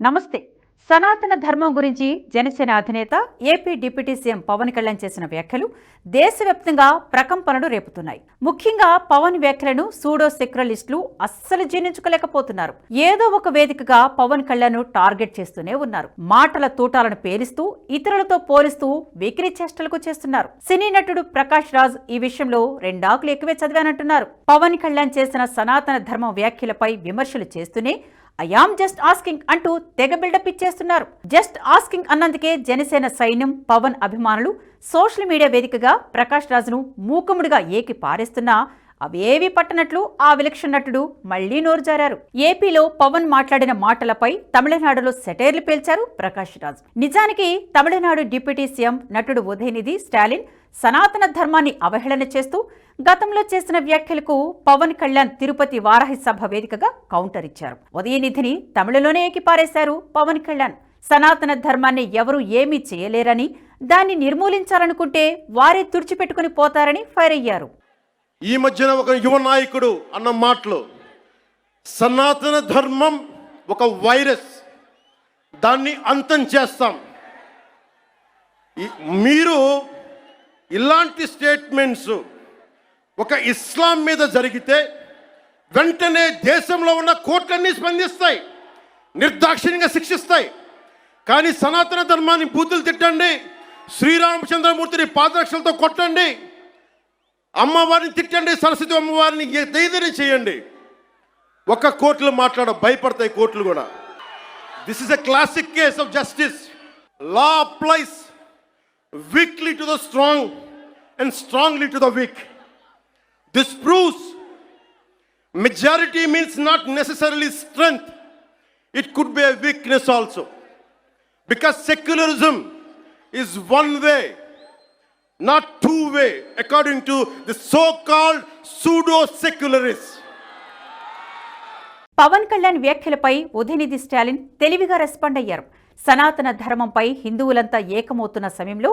నమస్తే. సనాతన ధర్మం గురించి జనసేన అధినేత AP deputy CM Pawan Kalyan చేసిన వ్యాఖ్యలు దేశవ్యాప్తంగా ప్రకంపనలు రేపుతున్నాయి. ముఖ్యంగా పవన్ వ్యాఖ్యలను సూడో సెక్యులలిస్టులు అస్సలు జీర్ణించుకోలేకపోతున్నారు. ఏదో ఒక వేదికగా పవన్ కళ్యాణ్ టార్గెట్ చేస్తూనే ఉన్నారు. మాటల తూటాలను పేలిస్తూ ఇతరులతో పోలిస్తూ వికిరి చేష్టలకు చేస్తున్నారు. సినీ నటుడు ప్రకాష్ రాజ్ ఈ విషయంలో రెండాకులు ఎక్కువే చదివానంటున్నారు. పవన్ కళ్యాణ్ చేసిన సనాతన ధర్మ వ్యాఖ్యలపై విమర్శలు చేస్తూనే ఐఆమ్ జస్ట్ ఆస్కింగ్ అంటూ తెగ బిల్డప్ ఇచ్చేస్తున్నారు. జస్ట్ ఆస్కింగ్ అన్నందుకే జనసేన సైన్యం పవన్ అభిమానులు సోషల్ మీడియా వేదికగా ప్రకాష్ రాజును మూకుముడిగా ఏకి పారేస్తున్నా అవేవి పట్టనట్లు ఆ విలక్షణ నటుడు మళ్ళీ నోరు జారారు. ఏపీలో పవన్ మాట్లాడిన మాటలపై తమిళనాడులో సెటైర్లు పేల్చారు ప్రకాష్ రాజ్. నిజానికి తమిళనాడు డిప్యూటీ సీఎం నటుడు ఉదయనిధి స్టాలిన్ సనాతన ధర్మాన్ని అవహేళన చేస్తూ గతంలో చేసిన వ్యాఖ్యలకు పవన్ కళ్యాణ్ తిరుపతి వారాహి సభ వేదికగా కౌంటర్ ఇచ్చారు. ఉదయనిధిని తమిళలోనే ఏకిపారేశారు పవన్ కళ్యాణ్. సనాతన ధర్మాన్ని ఎవరూ ఏమీ చేయలేరని దాన్ని నిర్మూలించాలనుకుంటే వారే తుడిచిపెట్టుకుని పోతారని ఫైర్ అయ్యారు. ఈ మధ్యన ఒక యువ నాయకుడు అన్న మాటలు సనాతన ధర్మం ఒక వైరస్ దాన్ని అంతం చేస్తాం. మీరు ఇలాంటి స్టేట్మెంట్స్ ఒక ఇస్లాం మీద జరిగితే వెంటనే దేశంలో ఉన్న కోర్టులన్నీ స్పందిస్తాయి నిర్దాక్షిణ్యంగా శిక్షిస్తాయి. కానీ సనాతన ధర్మాన్ని బూతులు తిట్టండి శ్రీరామచంద్రమూర్తిని పాదరక్షలతో కొట్టండి అమ్మవారిని తిట్టండి సరస్వతి అమ్మవారిని ఏదైనా చేయండి. ఒక్క కోర్టులు మాట్లాడ భయపడతాయి కోర్టులు కూడా. This is a classic case of justice law applies weakly to the strong and strongly to the weak this proves majority means not necessarily strength it could be a weakness also because secularism is one way, not two way, according to the so called pseudo secularists. Pawan Kalyan వ్యాఖ్యలపై ఉదయనిధి స్టాలిన్ తెలివిగా respond అయ్యారు. సనాతన ధర్మంపై హిందువులంతా ఏకమవుతున్న సమయంలో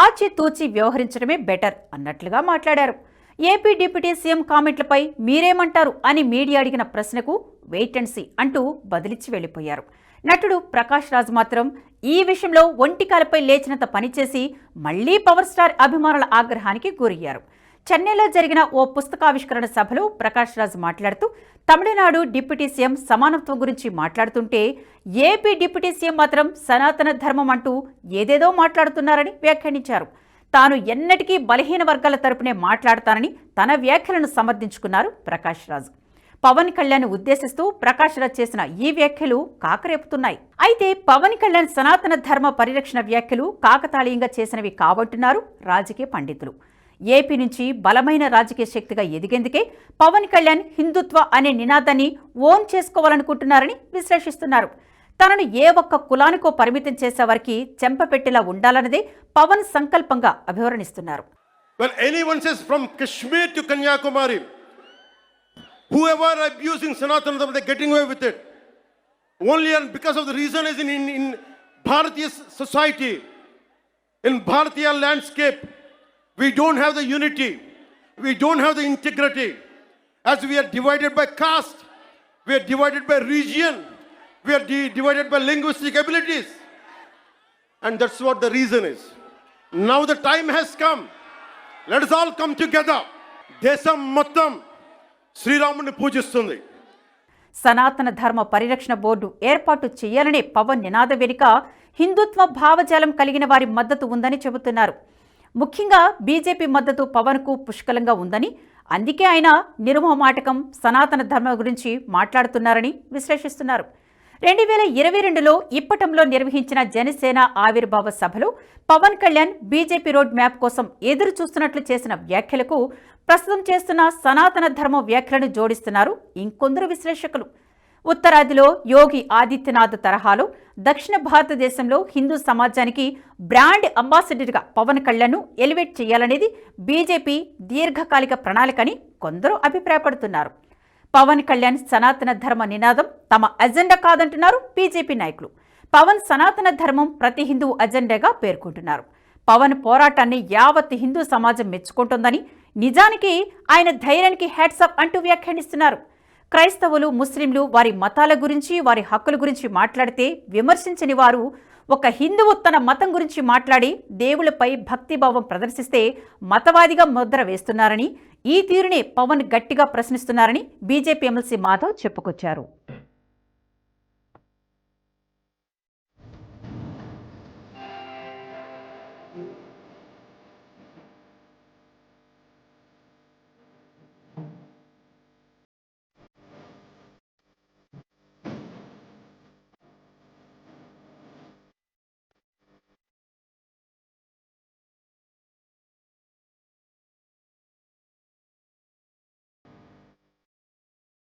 ఆచితూచి వ్యవహరించడమే better అన్నట్లుగా మాట్లాడారు. AP deputy CM కామెంట్లపై మీరేమంటారు అని మీడియా అడిగిన ప్రశ్నకు వెయిట్ అండ్ సీ అంటూ బదిలిచ్చి వెళ్ళిపోయారు. నటుడు ప్రకాష్ రాజ్ మాత్రం ఈ విషయంలో ఒంటికాలపై లేచినంత పనిచేసి మళ్ళీ పవర్ స్టార్ అభిమానుల ఆగ్రహానికి గురయ్యారు. చెన్నైలో జరిగిన ఓ పుస్తకావిష్కరణ సభలో ప్రకాష్ రాజ్ మాట్లాడుతూ తమిళనాడు డిప్యూటీ సీఎం సమానత్వం గురించి మాట్లాడుతుంటే ఏపీ డిప్యూటీ సీఎం మాత్రం సనాతన ధర్మం అంటూ ఏదేదో మాట్లాడుతున్నారని వ్యాఖ్యానించారు. తాను ఎన్నటికీ బలహీన వర్గాల తరపునే మాట్లాడతానని తన వ్యాఖ్యలను సమర్థించుకున్నారు ప్రకాష్ రాజు. పవన్ కళ్యాణ్ ఉద్దేశిస్తూ ప్రకాష్ రాజ్ చేసిన ఈ వ్యాఖ్యలు కాకరేపుతున్నాయి. అయితే పవన్ కళ్యాణ్ సనాతన ధర్మ పరిరక్షణ వ్యాఖ్యలు కాకతాళీయంగా చేసినవి కాబట్టున్నారు రాజకీయ పండితులు. ఏపీ నుంచి బలమైన రాజకీయ శక్తిగా ఎదిగేందుకే పవన్ కళ్యాణ్ హిందుత్వ అనే నినాదాన్ని ఓన్ చేసుకోవాలనుకుంటున్నారని విశ్లేషిస్తున్నారు. తనను ఏ ఒక్క కులానికో పరిమితం చేసే చేసేవారికి చెంపపెట్టేలా ఉండాలన్నదే పవన్ సంకల్పంగా అభివర్ణిస్తున్నారు. భారతీయ landscape we don't have the unity we don't have the integrity as we are divided by caste we are divided by region we are D divided by linguistic abilities and that's what the reason is now the time has come let's all come together దేశం మొత్తం శ్రీరాముని పూజిస్తుంది సనాతన ధర్మ పరిరక్షణ board ఏర్పాటు చేయాలనే పవన్ నినాద వెనుక హిందుత్వ భావజాలం కలిగిన వారి మద్దతు ఉందని చెబుతున్నారు ముఖ్యంగా బీజేపీ మద్దతు పవన్కు పుష్కలంగా ఉందని అందుకే ఆయన నిర్మోహమాటకం సనాతన ధర్మం గురించి మాట్లాడుతున్నారని విశ్లేషిస్తున్నారు. రెండు వేల ఇరవై రెండులో ఇప్పటంలో నిర్వహించిన జనసేన ఆవిర్భావ సభలో Pawan Kalyan BJP road map కోసం ఎదురు చూస్తున్నట్లు చేసిన వ్యాఖ్యలకు ప్రస్తుతం చేస్తున్న సనాతన ధర్మ వ్యాఖ్యలను జోడిస్తున్నారు ఇంకొందరు విశ్లేషకులు. ఉత్తరాదిలో యోగి ఆదిత్యనాథ్ తరహాలో దక్షిణ భారతదేశంలో హిందూ సమాజానికి బ్రాండ్ అంబాసిడర్గా పవన్ కళ్యాణ్ను ఎలివేట్ చేయాలనేది బీజేపీ దీర్ఘకాలిక ప్రణాళిక అని కొందరు అభిప్రాయపడుతున్నారు. పవన్ కళ్యాణ్ సనాతన ధర్మ నినాదం తమ అజెండా కాదంటున్నారు బీజేపీ నాయకులు. పవన్ సనాతన ధర్మం ప్రతి హిందూ అజెండాగా పేర్కొంటున్నారు. పవన్ పోరాటాన్ని యావత్ హిందూ సమాజం మెచ్చుకుంటోందని నిజానికి ఆయన ధైర్యానికి హ్యాట్సప్ అంటూ వ్యాఖ్యానిస్తున్నారు. క్రైస్తవులు ముస్లింలు వారి మతాల గురించి వారి హక్కుల గురించి మాట్లాడితే విమర్శించని వారు ఒక హిందువు తన మతం గురించి మాట్లాడి దేవులపై భక్తిభావం ప్రదర్శిస్తే మతవాదిగా ముద్ర వేస్తున్నారని ఈ తీరునే పవన్ గట్టిగా ప్రశ్నిస్తున్నారని బీజేపీ ఎమ్మెల్సీ మాధవ్ చెప్పుకొచ్చారు.